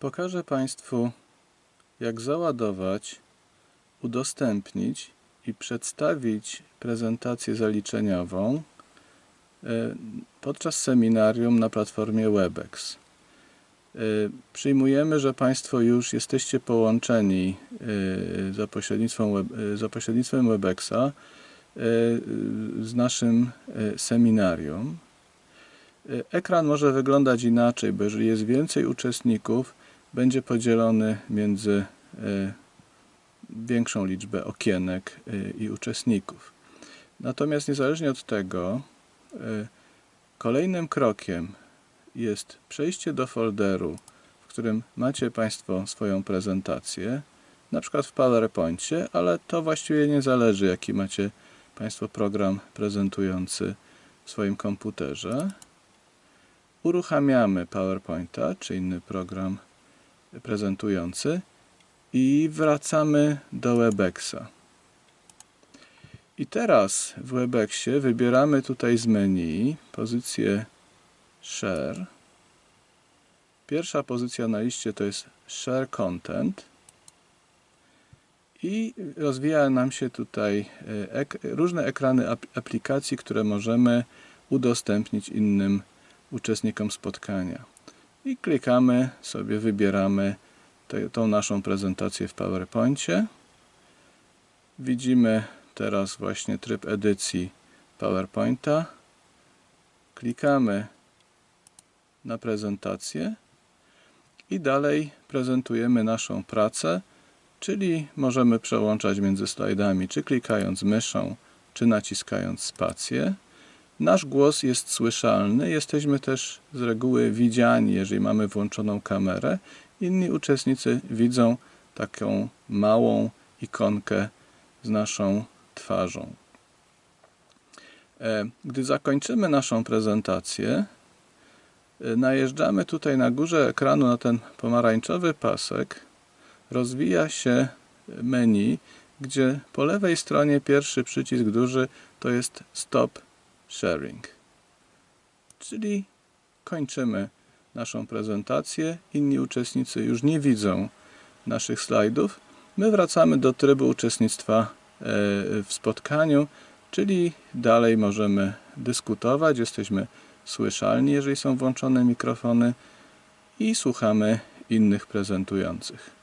Pokażę Państwu, jak załadować, udostępnić i przedstawić prezentację zaliczeniową e, podczas seminarium na platformie WebEx. E, Przyjmujemy, że Państwo już jesteście połączeni e, za pośrednictwem, web, za pośrednictwem WebExa z naszym seminarium. Ekran może wyglądać inaczej, bo jeżeli jest więcej uczestników, będzie podzielony między e, większą liczbę okienek e, i uczestników. Natomiast niezależnie od tego, e, kolejnym krokiem jest przejście do folderu, w którym macie Państwo swoją prezentację, na przykład w PowerPoincie, ale to właściwie nie zależy, jaki macie Państwo program prezentujący w swoim komputerze. Uruchamiamy PowerPointa, czy inny program prezentujący i wracamy do Webexa. I teraz w Webexie wybieramy tutaj z menu pozycję Share. Pierwsza pozycja na liście to jest Share Content. I rozwija nam się tutaj e, ek różne ekrany ap aplikacji, które możemy udostępnić innym uczestnikom spotkania. I klikamy sobie, wybieramy te, tą naszą prezentację w PowerPoincie. Widzimy teraz właśnie tryb edycji PowerPointa. Klikamy na prezentację i dalej prezentujemy naszą pracę, czyli możemy przełączać między slajdami, czy klikając myszą, czy naciskając spację. Nasz głos jest słyszalny, jesteśmy też z reguły widziani, jeżeli mamy włączoną kamerę. Inni uczestnicy widzą taką małą ikonkę z naszą twarzą. E, Gdy zakończymy naszą prezentację, e, najeżdżamy tutaj na górze ekranu na ten pomarańczowy pasek. Rozwija się menu, gdzie po lewej stronie pierwszy przycisk duży to jest Stop Sharing. Czyli kończymy naszą prezentację. Inni uczestnicy już nie widzą naszych slajdów. My wracamy do trybu uczestnictwa e, w spotkaniu, czyli dalej możemy dyskutować, jesteśmy słyszalni, jeżeli są włączone mikrofony i słuchamy innych prezentujących.